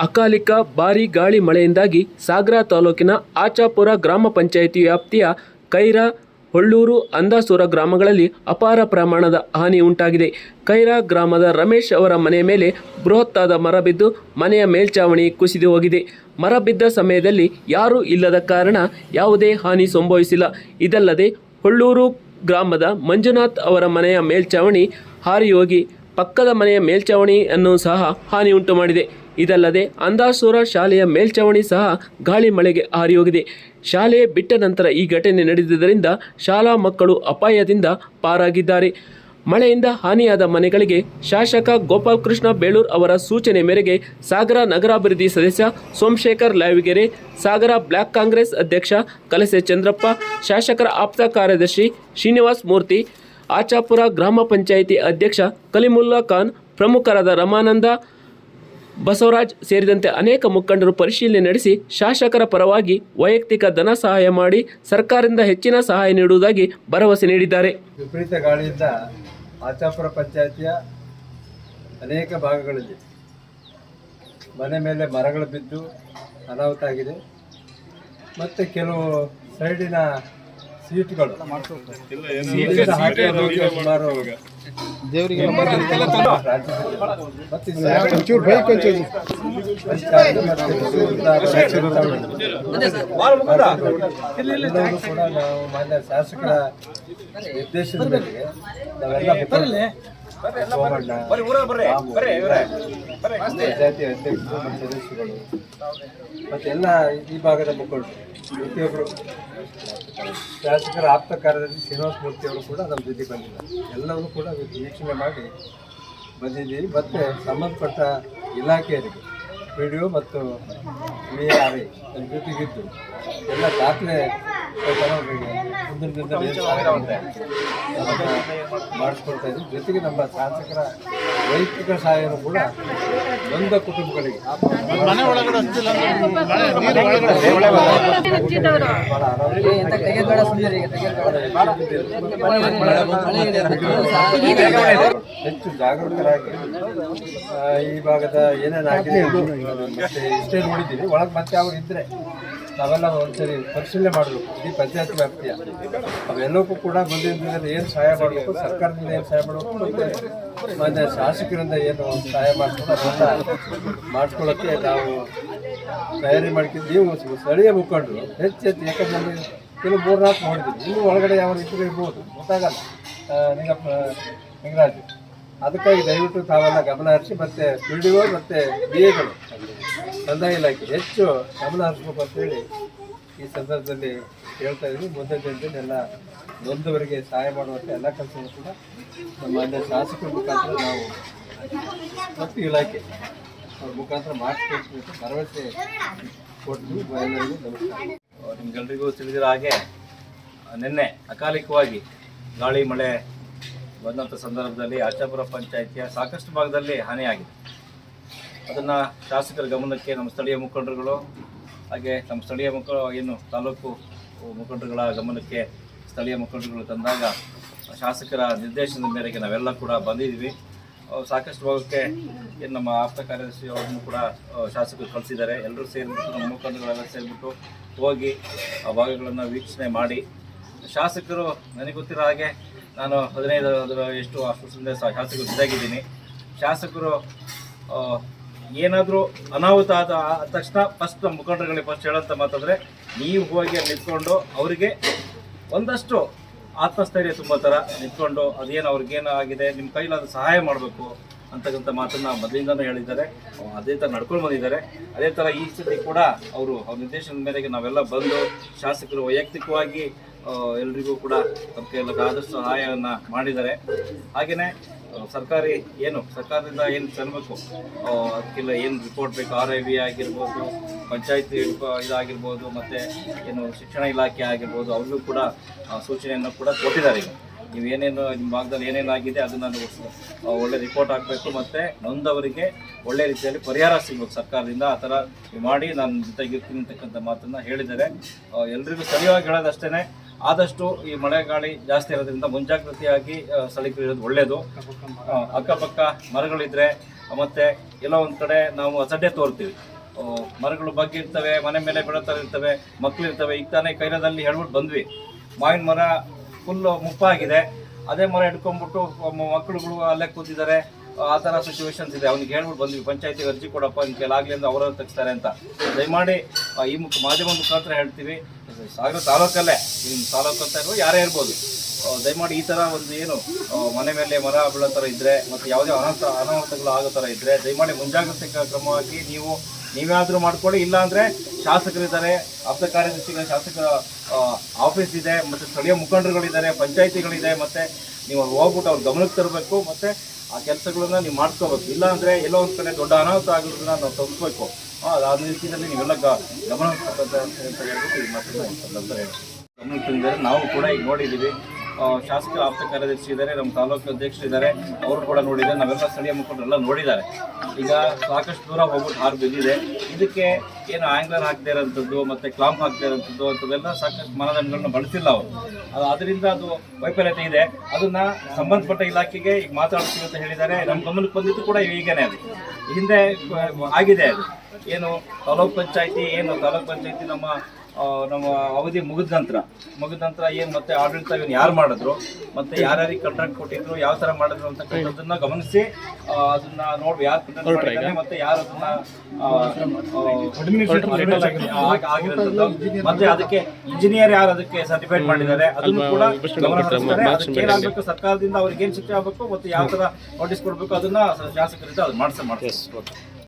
ಅಕಾಲಿಕ ಭಾರೀ ಗಾಳಿ ಮಳೆಯಿಂದಾಗಿ ಸಾಗರ ತಾಲೂಕಿನ ಆಚಾಪುರ ಗ್ರಾಮ ಪಂಚಾಯಿತಿ ವ್ಯಾಪ್ತಿಯ ಕೈರಾ ಹೊಳ್ಳೂರು ಅಂದಾಸೂರ ಗ್ರಾಮಗಳಲ್ಲಿ ಅಪಾರ ಪ್ರಮಾಣದ ಹಾನಿ ಉಂಟಾಗಿದೆ. ಕೈರಾ ಗ್ರಾಮದ ರಮೇಶ್ ಅವರ ಮನೆಯ ಮೇಲೆ ಬೃಹತ್ತಾದ ಮರ ಬಿದ್ದು ಮನೆಯ ಮೇಲ್ಚಾವಣಿ ಕುಸಿದು ಹೋಗಿದೆ. ಮರ ಬಿದ್ದ ಸಮಯದಲ್ಲಿ ಯಾರೂ ಇಲ್ಲದ ಕಾರಣ ಯಾವುದೇ ಹಾನಿ ಸಂಭವಿಸಿಲ್ಲ. ಇದಲ್ಲದೆ ಹೊಳ್ಳೂರು ಗ್ರಾಮದ ಮಂಜುನಾಥ್ ಅವರ ಮನೆಯ ಮೇಲ್ಚಾವಣಿ ಹಾರಿ ಹೋಗಿ ಪಕ್ಕದ ಮನೆಯ ಮೇಲ್ಚಾವಣಿಯನ್ನು ಸಹ ಹಾನಿ ಉಂಟು ಮಾಡಿದೆ. ಇದಲ್ಲದೆ ಅಂದಾಸೂರ ಶಾಲೆಯ ಮೇಲ್ಚಾವಣಿ ಸಹ ಗಾಳಿ ಮಳೆಗೆ ಹಾರಿ ಹೋಗಿದೆ. ಶಾಲೆ ಬಿಟ್ಟ ನಂತರ ಈ ಘಟನೆ ನಡೆದಿದ್ದರಿಂದ ಶಾಲಾ ಮಕ್ಕಳು ಅಪಾಯದಿಂದ ಪಾರಾಗಿದ್ದಾರೆ. ಮಳೆಯಿಂದ ಹಾನಿಯಾದ ಮನೆಗಳಿಗೆ ಶಾಸಕ ಗೋಪಾಲಕೃಷ್ಣ ಬೇಳೂರ್ ಅವರ ಸೂಚನೆ ಮೇರೆಗೆ ಸಾಗರ ನಗರಾಭಿವೃದ್ಧಿ ಸದಸ್ಯ ಸೋಮಶೇಖರ್ ಲಾವಿಗೆರೆ, ಸಾಗರ ಬ್ಲಾಕ್ ಕಾಂಗ್ರೆಸ್ ಅಧ್ಯಕ್ಷ ಕಲಸೆ ಚಂದ್ರಪ್ಪ, ಶಾಸಕರ ಆಪ್ತ ಕಾರ್ಯದರ್ಶಿ ಶ್ರೀನಿವಾಸ್ ಮೂರ್ತಿ ಆಚಾಪುರ ಗ್ರಾಮ ಪಂಚಾಯಿತಿ ಅಧ್ಯಕ್ಷ ಕಲಿಮುಲ್ಲಾ ಖಾನ್, ಪ್ರಮುಖರಾದ ರಮಾನಂದ ಬಸವರಾಜ್ ಸೇರಿದಂತೆ ಅನೇಕ ಮುಖಂಡರು ಪರಿಶೀಲನೆ ನಡೆಸಿ ಶಾಸಕರ ಪರವಾಗಿ ವೈಯಕ್ತಿಕ ಧನ ಸಹಾಯ ಮಾಡಿ ಸರ್ಕಾರದಿಂದ ಹೆಚ್ಚಿನ ಸಹಾಯ ನೀಡುವುದಾಗಿ ಭರವಸೆ ನೀಡಿದ್ದಾರೆ. ವಿಪರೀತ ಗಾಳಿಯಿಂದ ಆಚಾಪುರ ಪಂಚಾಯಿತಿಯ ಅನೇಕ ಭಾಗಗಳಲ್ಲಿ ಮನೆ ಮೇಲೆ ಮರಗಳು ಬಿದ್ದು ಅನಾಹುತ ಆಗಿದೆ. ಮತ್ತು ಕೆಲವು ಸೈಡಿನ ಸೀಟ್ಗಳು. ದೇವರಿಗೆ ಒಂಚೂರು ಬೈಕ್ ಒಂಚೂರು ಕೂಡ ನಾವು ಮಾನ್ಯ ಶಾಸಕರ ನಿರ್ದೇಶನದಲ್ಲಿ ನಾವೆಲ್ಲ ಪಂಚಾಯತಿ ಅಧ್ಯಕ್ಷರು ಮತ್ತು ಸದಸ್ಯರುಗಳು. ಮತ್ತೆಲ್ಲ ಈ ಭಾಗದ ಮುಖಂಡರು ಪ್ರತಿಯೊಬ್ಬರು ಶಾಸಕರ ಆಪ್ತ ಕಾರ್ಯದರ್ಶಿ ಶ್ರೀನಿವಾಸ ಮೂರ್ತಿ ಅವರು ಕೂಡ ನಮ್ಮ ಜೊತೆ ಬಂದಿದ್ದಾರೆ. ಎಲ್ಲವೂ ಕೂಡ ವೀಕ್ಷಣೆ ಮಾಡಿ ಬಂದಿದ್ದೀವಿ ಮತ್ತು ಸಂಬಂಧಪಟ್ಟ ಇಲಾಖೆಯರಿಗೆ ಪಿ ಡಿ ಒ ಮತ್ತು ವಿ ಆರ್ ಐ ಜೊತೆಗಿದ್ದು ಎಲ್ಲ ದಾಖಲೆ ಪ್ರಕಾರ ಅದನ್ನ ಮಾಡಿಸ್ಕೊಡ್ತಾ ಇದ್ದೀವಿ ಜೊತೆಗೆ ನಮ್ಮ ಶಾಸಕರ ವೈಯಕ್ತಿಕ ಸಹಾಯನೂ ಕೂಡ ನೊಂದ ಕುಟುಂಬಗಳಿಗೆ ಹೆಚ್ಚು ಜಾಗೃತರಾಗಿ ಈ ಭಾಗದ ಏನೇನಾಗಿದೆ ಮತ್ತೆ ಇಷ್ಟೇ ನೋಡಿದ್ದೀವಿ ಒಳಗೆ ಮತ್ತೆ ಅವ್ರು ಇದ್ರೆ ನಾವೆಲ್ಲ ಒಂದ್ಸರಿ ಪರಿಶೀಲನೆ ಮಾಡಬೇಕು. ಇಡೀ ಪಂಚಾಯತ್ ವ್ಯಾಪ್ತಿಯ. ಅವೆಲ್ಲಕ್ಕೂ ಕೂಡ ಮುಂದಿನ ಏನು ಸಹಾಯ ಮಾಡಬೇಕು, ಸರ್ಕಾರದಿಂದ ಏನು ಸಹಾಯ ಮಾಡಬೇಕು ಮತ್ತೆ ಮಾನ್ಯ ಶಾಸಕರಿಂದ ಏನು ಸಹಾಯ ಮಾಡ್ತಾರೆ ಮಾಡ್ಕೊಳ್ಳೋಕ್ಕೆ ನಾವು ತಯಾರಿ ಮಾಡ್ಕೊಂಡು ನೀವು ಸ್ಥಳೀಯ ಮುಖಂಡರು, ಹೆಚ್ಚು ಹೆಚ್ಚು ಯಾಕಂದ್ರೆ ಕೆಲವು ಮೂರ್ನಾಲ್ಕು ಮಾಡಿದ್ದೀವಿ ಇನ್ನೂ ಒಳಗಡೆ ಯಾವ ರೀತಿ ಇರ್ಬೋದು ಗೊತ್ತಾಗಲ್ಲ. ನಿಂಗಪ್ಪ, ನಿಂಗರಾಜು. ಅದಕ್ಕಾಗಿ ದಯವಿಟ್ಟು ತಾವೆಲ್ಲ ಗಮನ ಹರಿಸಿ ಮತ್ತೆ ಪಿ ಡಿ ಒ ಮತ್ತು ಬಿ ಎಗಳು ಕಂದಾಯ ಇಲಾಖೆ ಹೆಚ್ಚು ಗಮನ ಹರಿಸ್ಬೇಕು ಅಂತೇಳಿ ಈ ಸಂದರ್ಭದಲ್ಲಿ ಹೇಳ್ತಾ ಇದ್ದೀವಿ ಮುಂದೆ ದಿನದಲ್ಲಿ ಎಲ್ಲ ನೊಂದವರಿಗೆ ಸಹಾಯ ಮಾಡುವಂಥ ಎಲ್ಲ ಕೆಲಸಗಳು ಕೂಡ ನಮ್ಮ ಮಾನ್ಯ ಶಾಸಕರ ಮುಖಾಂತರ ನಾವು ಪ್ರತಿ ಇಲಾಖೆ ಅವ್ರ ಮುಖಾಂತರ ಮಾಡಿಸ್ಬೇಕು ಅಂತ ಭರವಸೆ ಕೊಟ್ಟು ಎಲ್ಲರಿಗೂ ನಮಸ್ಕಾರ. ನಿಮ್ಗೆಲ್ರಿಗೂ ತಿಳಿದಿರೋ ಹಾಗೆ ನಿನ್ನೆ ಅಕಾಲಿಕವಾಗಿ ಗಾಳಿ ಮಳೆ ಬಂದಂಥ ಸಂದರ್ಭದಲ್ಲಿ ಆಚಾಪುರ ಪಂಚಾಯಿತಿಯ ಸಾಕಷ್ಟು ಭಾಗದಲ್ಲಿ ಹಾನಿಯಾಗಿದೆ. ಅದನ್ನು ಶಾಸಕರ ಗಮನಕ್ಕೆ ನಮ್ಮ ಸ್ಥಳೀಯ ಮುಖಂಡರುಗಳು ಹಾಗೆ ನಮ್ಮ ಸ್ಥಳೀಯ ಮುಖ ಏನು ತಾಲೂಕು ಮುಖಂಡರುಗಳ ಗಮನಕ್ಕೆ ಸ್ಥಳೀಯ ಮುಖಂಡರುಗಳು ತಂದಾಗ ಶಾಸಕರ ನಿರ್ದೇಶನದ ಮೇರೆಗೆ ನಾವೆಲ್ಲ ಕೂಡ ಬಂದಿದ್ದೀವಿ ಸಾಕಷ್ಟು ಭಾಗಕ್ಕೆ ಏನು ನಮ್ಮ ಆಪ್ತ ಕಾರ್ಯದರ್ಶಿ ಅವರನ್ನು ಕೂಡ ಶಾಸಕರು ಕಳಿಸಿದ್ದಾರೆ. ಎಲ್ಲರೂ ಸೇರಿಬಿಟ್ಟು ನಮ್ಮ ಮುಖಂಡರುಗಳೆಲ್ಲ ಸೇರಿಬಿಟ್ಟು ಹೋಗಿ ಆ ಭಾಗಗಳನ್ನು ವೀಕ್ಷಣೆ ಮಾಡಿ. ಶಾಸಕರು, ನನಗೆ ಗೊತ್ತಿರೋ ಹಾಗೆ ನಾನು ಹದಿನೈದು ಎಷ್ಟು ಅಷ್ಟು ಶಾಸಕರು ಜೊತೆಗಿದ್ದೀನಿ ಶಾಸಕರು ಏನಾದರೂ ಅನಾಹುತ ಆದ ತಕ್ಷಣ ಫಸ್ಟ್ ನಮ್ಮ ಮುಖಂಡರುಗಳಿಗೆ ಫಸ್ಟ್ ಹೇಳೋಂಥ ಮಾತಂದರೆ, ನೀವು ಹೋಗಿ ನಿಂತ್ಕೊಂಡು ಅವರಿಗೆ ಒಂದಷ್ಟು ಆತ್ಮಸ್ಥೈರ್ಯ ತುಂಬ ಥರ ನಿಂತ್ಕೊಂಡು ಅದೇನು ಅವ್ರಿಗೇನು ಆಗಿದೆ, ನಿಮ್ಮ ಕೈಲಾದ ಸಹಾಯ ಮಾಡಬೇಕು ಅಂತಕ್ಕಂಥ ಮಾತನ್ನು ಮೊದಲಿಂದನೂ ಹೇಳಿದ್ದಾರೆ. ಅದೇ ಥರ ನಡ್ಕೊಂಡು ಬಂದಿದ್ದಾರೆ. ಅದೇ ಥರ ಈ ಸತಿ ಕೂಡ ಅವರು ಅವ್ರ ನಿರ್ದೇಶನದ ಮೇರೆಗೆ ನಾವೆಲ್ಲ ಬಂದು ಶಾಸಕರು ವೈಯಕ್ತಿಕವಾಗಿ ಎಲ್ರಿಗೂ ಕೂಡ ತಮ್ಮ ಕೈಲಾದ ಸಹಾಯವನ್ನು ಮಾಡಿದ್ದಾರೆ. ಹಾಗೆಯೇ ಸರ್ಕಾರಿ ಏನು, ಸರ್ಕಾರದಿಂದ ಏನು ತರಬೇಕು ಅದಕ್ಕೆಲ್ಲ ಏನು ರಿಪೋರ್ಟ್ ಬೇಕು? ಆರ್ ಐ ವಿ ಆಗಿರ್ಬೋದು, ಪಂಚಾಯತ್ ಇದಾಗಿರ್ಬೋದು, ಮತ್ತು ಏನು ಶಿಕ್ಷಣ ಇಲಾಖೆ ಆಗಿರ್ಬೋದು, ಅವ್ರಿಗೂ ಕೂಡ ಸೂಚನೆಯನ್ನು ಕೂಡ ಕೊಟ್ಟಿದ್ದಾರೆ ಈಗ ನೀವು ಏನೇನು, ನಿಮ್ಮ ಭಾಗದಲ್ಲಿ ಏನೇನಾಗಿದೆ ಅದನ್ನು ನೀವು ಒಳ್ಳೆ ರಿಪೋರ್ಟ್ ಹಾಕಬೇಕು ಮತ್ತು ನೊಂದವರಿಗೆ ಒಳ್ಳೆ ರೀತಿಯಲ್ಲಿ ಪರಿಹಾರ ಸಿಗಬೇಕು ಸರ್ಕಾರದಿಂದ. ಆ ಥರ ಮಾಡಿ ನಾನು ಜೊತೆಗಿರ್ತೀನಿ ಅಂತಕ್ಕಂಥ ಮಾತನ್ನು ಹೇಳಿದ್ದಾರೆ. ಎಲ್ರಿಗೂ ಸರಿಯಾಗಿ ಹೇಳೋದಷ್ಟೇ ಆದಷ್ಟು ಈ ಮಳೆ ಗಾಳಿ ಜಾಸ್ತಿ ಇರೋದ್ರಿಂದ ಮುಂಜಾಗ್ರತೆಯಾಗಿ ಸ್ಥಳಕ್ಕೆ ಇರೋದು ಒಳ್ಳೆಯದು ಅಕ್ಕಪಕ್ಕ ಮರಗಳಿದ್ರೆ, ಮತ್ತೆ ಎಲ್ಲೋ ಒಂದು ಕಡೆ ನಾವು ಅಸಡ್ಡೆ ತೋರ್ತೀವಿ. ಮರಗಳು ಬಗ್ಗಿರ್ತವೆ, ಮನೆ ಮೇಲೆ ಬೆಳತರ ಇರ್ತವೆ ಮಕ್ಕಳಿರ್ತವೆ ಈಗ ತಾನೇ ಕೈಲದಲ್ಲಿ ಹೇಳ್ಬಿಟ್ಟು ಬಂದ್ವಿ. ಮಾವಿನ ಮರ ಫುಲ್ಲು ಮುಪ್ಪಾಗಿದೆ. ಅದೇ ಮರ ಹಿಡ್ಕೊಂಡ್ಬಿಟ್ಟು ಮಕ್ಕಳುಗಳು ಅಲ್ಲೇ ಕೂತಿದ್ದಾರೆ. ಆ ಥರ ಸಿಚುವೇಶನ್ಸ್ ಇದೆ. ಅವ್ನಿಗೆ ಹೇಳ್ಬಿಟ್ಟು ಬಂದ್ವಿ, ಪಂಚಾಯತಿಗೆ ಅರ್ಜಿ ಕೊಡಪ್ಪ, ನಿನ್ ಆಗಲಿ ಅಂತ ಅವರ ತೆಗಿಸ್ತಾರೆ ಅಂತ. ದಯಮಾಡಿ ಈ ಮುಖ, ಮಾಧ್ಯಮ ಮುಖಾಂತರ ಹೇಳ್ತೀವಿ. ಸಾಗರ ತಾಲೂಕಲ್ಲೇ. ನಿಮ್ಮ ತಾಲೂಕು ಅಂತ ಇರುವ ಯಾರೇ ಇರ್ಬೋದು. ದಯಮಾಡಿ ಈ ಥರ ಒಂದು ಏನು ಮನೆ ಮೇಲೆ ಮರ ಬೀಳೋ ಥರ ಇದ್ದರೆ ಮತ್ತು ಯಾವುದೇ ಅನಾಹುತ ಅನಾಹುತಗಳು ಆಗೋ ಥರ ಇದ್ದರೆ ದಯಮಾಡಿ ಮುಂಜಾಗ್ರತೆ ಕ್ರಮವಾಗಿ ನೀವು ನೀವೇನಾದರೂ ಮಾಡ್ಕೊಳ್ಳಿ. ಇಲ್ಲಾಂದರೆ ಶಾಸಕರಿದ್ದಾರೆ, ಆಪ್ತ ಕಾರ್ಯದರ್ಶಿಗಳ ಶಾಸಕರ ಆಫೀಸ್ ಇದೆ, ಮತ್ತು ಸ್ಥಳೀಯ ಮುಖಂಡರುಗಳಿದ್ದಾರೆ, ಪಂಚಾಯಿತಿಗಳಿದೆ, ಮತ್ತು ನೀವು ಅಲ್ಲಿ ಹೋಗ್ಬಿಟ್ಟು ಅವ್ರ ಗಮನಕ್ಕೆ ತರಬೇಕು, ಮತ್ತು ಆ ಕೆಲಸಗಳನ್ನ ನೀವು ಮಾಡ್ಕೋಬೇಕು. ಇಲ್ಲಾಂದರೆ ಎಲ್ಲೋ ಒಂದು ಕಡೆ ದೊಡ್ಡ ಅನಾಹುತ ಆಗಿರೋದನ್ನ ನಾವು ತಪ್ಪಿಸ್ಬೇಕು ಆ ನೀವೆಲ್ಲ ಗಮನ ಅಂತ. ತಂದಿದ್ದಾರೆ ನಾವು ಕೂಡ ಈಗ ನೋಡಿದ್ದೀವಿ. ಶಾಸಕರ ಆಪ್ತ ಕಾರ್ಯದರ್ಶಿ ಇದ್ದಾರೆ, ನಮ್ಮ ತಾಲೂಕು ಅಧ್ಯಕ್ಷರು ಇದ್ದಾರೆ. ಅವರು ಕೂಡ ನೋಡಿದ್ದಾರೆ. ನಾವೆಲ್ಲ ಸ್ಥಳೀಯ ಮುಖಂಡರೆಲ್ಲ ನೋಡಿದ್ದಾರೆ. ಈಗ ಸಾಕಷ್ಟು ದೂರ ಹೋಗ್ಬಿಟ್ಟು ಹಾರು ಬಿದ್ದಿದೆ. ಇದಕ್ಕೆ ಏನು ಆ್ಯಂಗ್ಲರ್ ಹಾಕದೇ ಇರೋಂಥದ್ದು ಮತ್ತು ಕ್ಲಾಂಪ್ ಹಾಕದೇ ಇರೋಂಥದ್ದು ಅಂಥವೆಲ್ಲ ಸಾಕಷ್ಟು ಮಾನದಂಡಗಳನ್ನ ಬಳಸಿಲ್ಲ ಅವರು. ಅದು ಅದರಿಂದ ಅದು ವೈಫಲ್ಯತೆ ಇದೆ. ಅದನ್ನು ಸಂಬಂಧಪಟ್ಟ ಇಲಾಖೆಗೆ ಈಗ ಮಾತಾಡ್ತೀವಿ ಅಂತ ಹೇಳಿದ್ದಾರೆ. ನಮ್ಮ ಗಮನಕ್ಕೆ ಬಂದಿದ್ದು ಕೂಡ ಈಗನೇ ಅದು. ಹಿಂದೆ ಆಗಿದೆ ಅದು. ಏನು ತಾಲೂಕ್ ಪಂಚಾಯತಿ ಏನು ತಾಲೂಕ್ ಪಂಚಾಯತಿ ನಮ್ಮ ನಮ್ಮ ಅವಧಿ ಮುಗಿದ ನಂತರ ಮುಗಿದ ನಂತರ ಏನು ಮತ್ತೆ ಆಡಳಿತ ಇವನು ಯಾರು ಮಾಡಿದ್ರು ಮತ್ತೆ ಯಾರ್ಯಾರಿಗೆ ಕಾಂಟ್ರಾಕ್ಟ್ ಕೊಟ್ಟಿದ್ರು ಯಾವ ಥರ ಮಾಡಿದ್ರು ಅಂತಕ್ಕಂಥದ್ದನ್ನ ಗಮನಿಸಿ ಅದನ್ನ ನೋಡಿ ಯಾರು ಮತ್ತೆ ಯಾರು ಅದನ್ನ ಮತ್ತೆ ಅದಕ್ಕೆ ಇಂಜಿನಿಯರ್ ಯಾರು ಅದಕ್ಕೆ ಸರ್ಟಿಫೈಡ್ ಮಾಡಿದ್ದಾರೆ ಅದನ್ನು ಕೂಡ ಏನಾಗಬೇಕು ಸರ್ಕಾರದಿಂದ ಅವ್ರಿಗೆ ಏನು ಶಿಕ್ಷೆ ಆಗಬೇಕು? ಮತ್ತೆ ಯಾವ ತರ ನೋಟಿಸ್ ಕೊಡಬೇಕು? ಅದನ್ನ ಶಾಸಕರಿಂದ ಅದು ಮಾಡಿಸ ಮಾಡ್ತಾರೆ